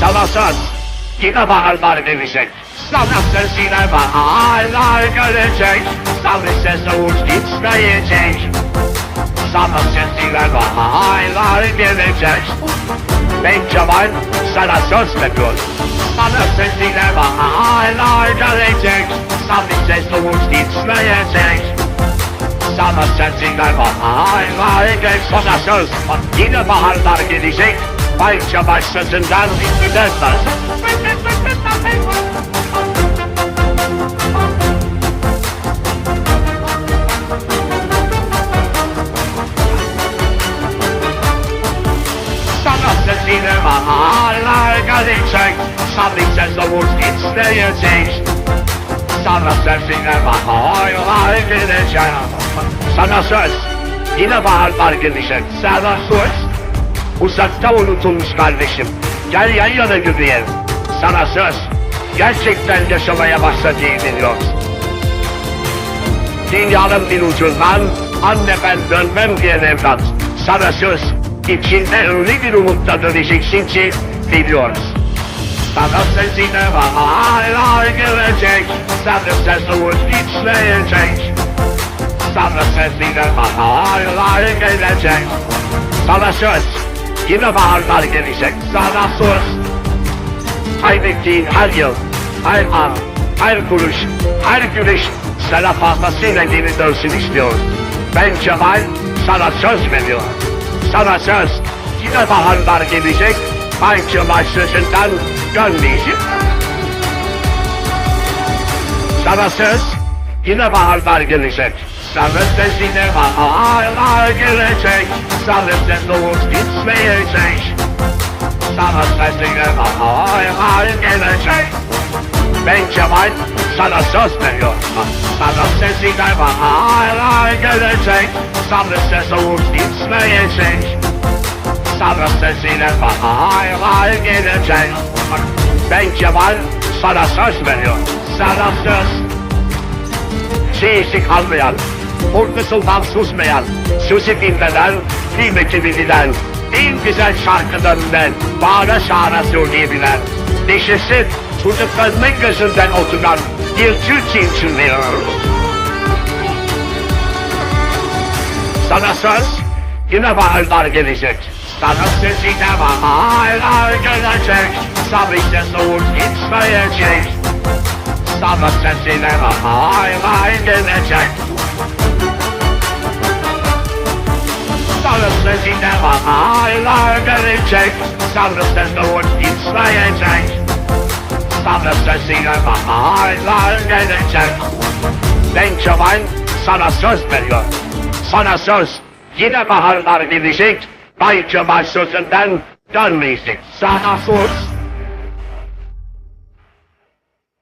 Söz. Yine baharlar gelecek. Sana sözüyle baharlar gelecek. Sana ses uç gitmeyecek. Sana sözüyle baharlar gelecek. Ben Kemal sana söz veriyorum. Sana sözüyle baharlar gelecek. Sana ses uç gitmeyecek. Sana sözüyle baharlar gelecek. Sana söz. Bak yine baharlar gelecek. Dönmez. Sana sesine baharlar gelecek ses olur isteyecek Sana sesine baharlar gelecek Sana söz Yine baharlar gelecek Sana söz Uzakta unutulmuş kardeşim Gel yan yana yürüyelim Sana söz Gerçekten yaşamaya başladığını biliyorsun Dünyanın bir ucundan anne ben dönmem diyen evlat. Sana söz içinde öyle bir umutla döneceksin ki biliyoruz. Sana sesine baharlar gelecek. Sana ses umut içleyecek. Sana sesine baharlar gelecek. Sana söz yine baharlar gelecek. Sana söz kaybettiğin her yıl, her an, her kuruş, her güneş sana fazlasıyla geri dönsün istiyorum. Ben Cemal sana söz veriyorum. Sana söz yine baharlar gelecek. Ben Cemal sözünden dönmeyeceğim. Sana söz yine baharlar gelecek. Sana söz yine baharlar gelecek. Sana sen doğup gitmeyecek. Sana sesine baharlar gelecek. Ben Cemal sana söz veriyorum. Sana sesine baharlar gelecek. Sana ses olup gitmeyecek. Sana sesine baharlar gelecek. Ben Cemal sana söz veriyorum. Sana söz. Şeysi kalmayan, korkusundan susmayan, sözü bilmeden, kıymeti bilen, en güzel şarkılarından bağıra çağıra söyleyebilen, neşesi çocuklarının gözünden oturan bir Türkçe için veriyorum. Sana söz, yine baharlar gelecek. Sana söz yine baharlar gelecek. Sabırca soğuk gitmeyecek. Sana söz yine baharlar gelecek. Söz yine baharlar gelecek. Sana söz soğuk gitmeyecek. Sana söz yine baharlar gelecek. Ben Kemal sana söz veriyorum. Sana söz yine baharlar gelecek. Bay Kemal sözünden dönmeyecek. Sana söz